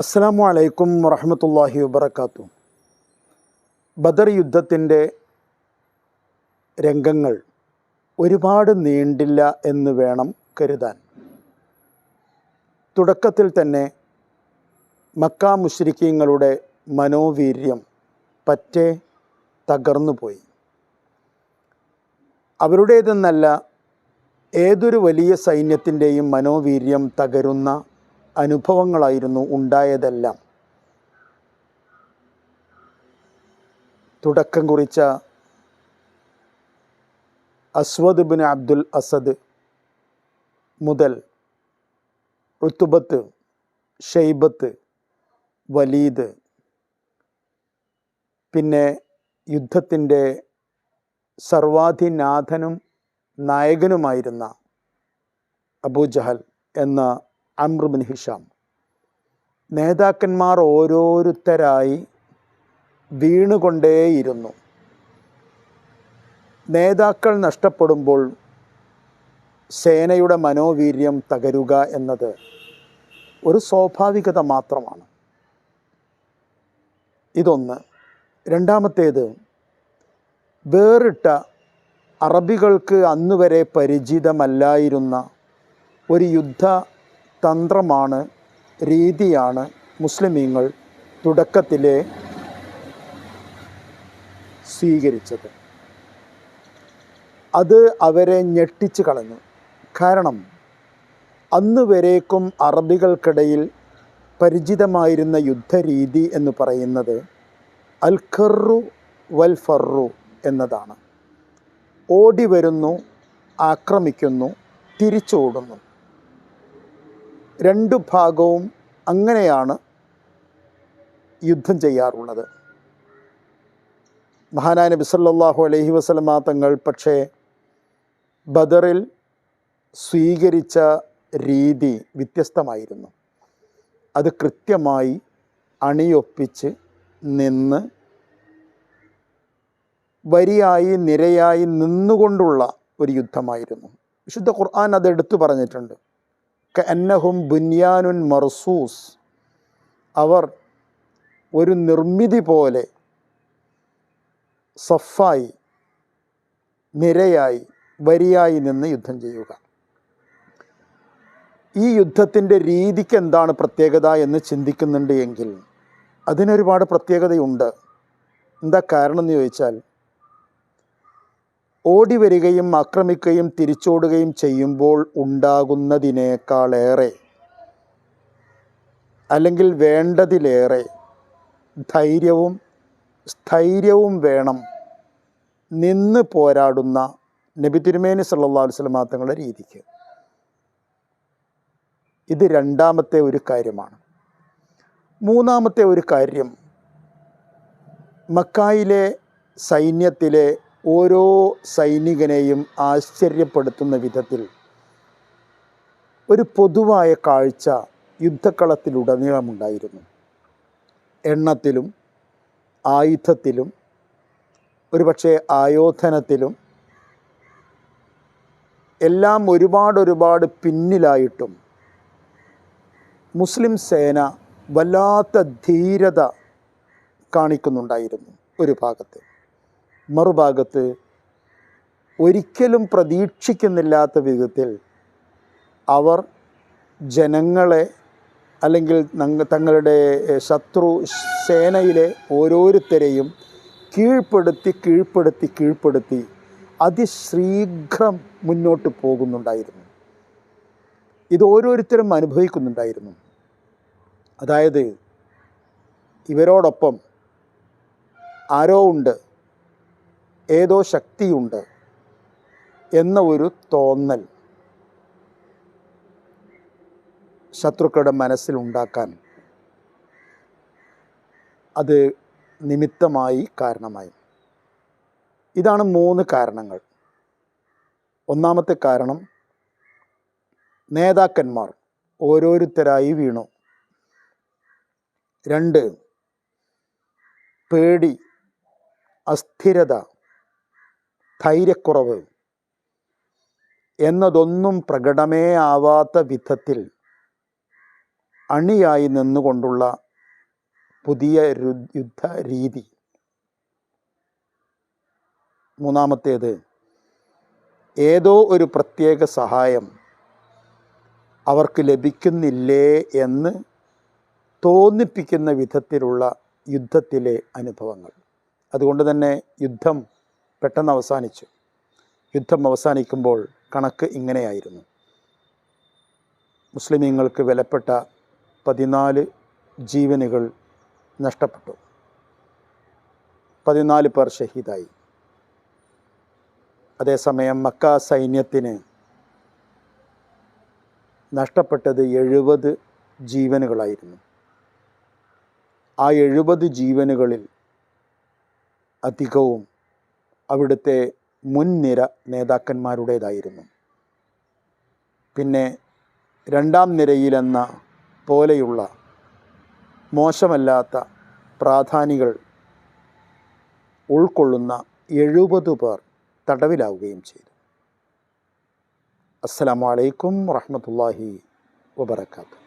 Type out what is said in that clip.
അസ്സാം വലൈക്കും വറഹമത്തല്ലാഹി വബർക്കാത്തു ബദർ യുദ്ധത്തിന്റെ രംഗങ്ങൾ ഒരുപാട് നീണ്ടില്ല എന്ന് വേണം കരുതാൻ. തുടക്കത്തിൽ തന്നെ മക്ക മുശ്രിക്കീങ്ങളുടെ മനോവീര്യം പറ്റേ തകർന്നുപോയി. അവരുടേതെന്നല്ല ഏതൊരു വലിയ സൈന്യത്തിന്റെയും മനോവീര്യം തകരുന്ന അനുഭവങ്ങളായിരുന്നു ഉണ്ടായതെല്ലാം. തുടക്കം കുറിച്ച അസ്വദ് ബിൻ അബ്ദുൽ അസദ് മുതൽ ഋത്തുബത്ത് ഷെയ്ബത്ത് വലീദ് പിന്നെ യുദ്ധത്തിന്റെ സർവാധിനാഥനും നായകനുമായിരുന്ന അബൂജഹൽ എന്ന അമ്രുബിൻ ഹിഷാം. നേതാക്കന്മാർ ഓരോരുത്തരായി വീണുകൊണ്ടേയിരുന്നു. നേതാക്കൾ നഷ്ടപ്പെടുമ്പോൾ സേനയുടെ മനോവീര്യം തകരുക എന്നത് ഒരു സ്വാഭാവികത മാത്രമാണ്. ഇതൊന്ന്. രണ്ടാമത്തേത് വേറിട്ട അറബികൾക്ക് അന്നുവരെ പരിചിതമല്ലായിരുന്ന ഒരു യുദ്ധ തന്ത്രമാണ് രീതിയാണ് മുസ്ലിമീങ്ങൾ തുടക്കത്തിലെ സ്വീകരിച്ചത്. അത് അവരെ ഞെട്ടിച്ച് കളഞ്ഞു. കാരണം അന്ന് വരേക്കും അറബികൾക്കിടയിൽ പരിചിതമായിരുന്ന യുദ്ധരീതി എന്ന് പറയുന്നത് അൽ ഖറു വൽ എന്നതാണ്. ഓടി വരുന്നു ആക്രമിക്കുന്നു തിരിച്ചോടുന്നു. രണ്ടു ഭാഗവും അങ്ങനെയാണ് യുദ്ധം ചെയ്യാറുള്ളത്. മഹാനായ നബി സല്ലല്ലാഹു അലൈഹി വസല്ലമ തങ്ങൾ പക്ഷേ ബദറിൽ സ്വീകരിച്ച രീതി വ്യത്യസ്തമായിരുന്നു. അത് കൃത്യമായി അണിയൊപ്പിച്ച് നിന്ന് വരിയായി നിരയായി നിന്നുകൊണ്ടുള്ള ഒരു യുദ്ധമായിരുന്നു. വിശുദ്ധ ഖുർആൻ അത് എടുത്തു പറഞ്ഞിട്ടുണ്ട്. കന്നഹും ബുന്യാനുൻ മർസൂസ്. അവർ ഒരു നിർമ്മിതി പോലെ സഫായി നിരയായി വരിയായി നിന്ന് യുദ്ധം ചെയ്യുക. ഈ യുദ്ധത്തിന്റെ രീതിക്ക് എന്താണ് പ്രത്യേകത എന്ന് ചിന്തിക്കുന്നുണ്ട് എങ്കിൽ അതിനൊരുപാട് പ്രത്യേകതയുണ്ട്. എന്താ കാരണം എന്ന് ചോദിച്ചാൽ ഓടി വരികയും ആക്രമിക്കുകയും തിരിച്ചോടുകയും ചെയ്യുമ്പോൾ ഉണ്ടാകുന്നതിനേക്കാളേറെ അല്ലെങ്കിൽ വേണ്ടതിലേറെ ധൈര്യവും സ്ഥൈര്യവും വേണം നിന്ന് പോരാടുന്ന നബി തിരുമേനി സല്ലാ വസ്ലമാ തങ്ങളുടെ രീതിക്ക്. ഇത് രണ്ടാമത്തെ ഒരു കാര്യമാണ്. മൂന്നാമത്തെ ഒരു കാര്യം മക്കായിലെ സൈന്യത്തിലെ ഓരോ സൈനികനെയും ആശ്ചര്യപ്പെടുത്തുന്ന വിധത്തിൽ ഒരു പൊതുവായ കാഴ്ച യുദ്ധക്കളത്തിലുടനീളമുണ്ടായിരുന്നു. എണ്ണത്തിലും ആയുധത്തിലും ഒരുപക്ഷെ ആയോധനത്തിലും എല്ലാം ഒരുപാട് ഒരുപാട് പിന്നിലായിട്ടും മുസ്ലിം സേന വല്ലാത്ത ധീരത കാണിക്കുന്നുണ്ടായിരുന്നു ഒരു ഭാഗത്ത്. മറുഭാഗത്ത് ഒരിക്കലും പ്രതീക്ഷിക്കുന്നില്ലാത്ത വിധത്തിൽ അവർ ജനങ്ങളെ അല്ലെങ്കിൽ തങ്ങളുടെ ശത്രു സേനയിലെ ഓരോരുത്തരെയും കീഴ്പ്പെടുത്തി കീഴ്പ്പെടുത്തി കീഴ്പ്പെടുത്തി അതിശീഘ്രം മുന്നോട്ട് പോകുന്നുണ്ടായിരുന്നു. ഇത് ഓരോരുത്തരും അനുഭവിക്കുന്നുണ്ടായിരുന്നു. അതായത് ഇവരോടൊപ്പം ആരോ ഉണ്ട്. ഏതോ ശക്തിയുണ്ട് എന്ന ഒരു തോന്നൽ ശത്രുക്കളുടെ മനസ്സിലുണ്ടാക്കാൻ അത് നിമിത്തമായി കാരണമായി. ഇതാണ് മൂന്ന് കാരണങ്ങൾ. ഒന്നാമത്തെ കാരണം നേതാക്കന്മാർ ഓരോരുത്തരായി വീണു. രണ്ട് പേടി അസ്ഥിരത ധൈര്യക്കുറവ് എന്നതൊന്നും പ്രകടമേ ആവാത്ത വിധത്തിൽ അണിയായി നിന്നുകൊണ്ടുള്ള പുതിയ യുദ്ധ രീതി മൂന്നാമത്തേത് ഏതോ ഒരു പ്രത്യേക സഹായം അവർക്ക് ലഭിക്കുന്നില്ലേ എന്ന് തോന്നിപ്പിക്കുന്ന വിധത്തിലുള്ള യുദ്ധത്തിലെ അനുഭവങ്ങൾ. അതുകൊണ്ട് തന്നെ യുദ്ധം പെട്ടെന്ന് അവസാനിച്ചു. യുദ്ധം അവസാനിക്കുമ്പോൾ കണക്ക് ഇങ്ങനെയായിരുന്നു. മുസ്ലിമീങ്ങൾക്ക് വിലപ്പെട്ട പതിനാല് ജീവനുകൾ നഷ്ടപ്പെട്ടു. പതിനാല് പേർ ഷഹീദായി. അതേസമയം മക്ക സൈന്യത്തിന് നഷ്ടപ്പെട്ടത് എഴുപത് ജീവനുകളായിരുന്നു. ആ എഴുപത് ജീവനുകളിൽ അധികവും അവിടുത്തെ മുൻനിര നേതാക്കന്മാരുടേതായിരുന്നു. പിന്നെ രണ്ടാം നിരയിലെന്ന പോലെയുള്ള മോശമല്ലാത്ത പ്രാധാനികൾ ഉൾക്കൊള്ളുന്ന എഴുപത് പേർ തടവിലാവുകയും ചെയ്തു. അസ്സലാമു അലൈക്കും വറഹ്മത്തുള്ളാഹി വബറകാതുഹു.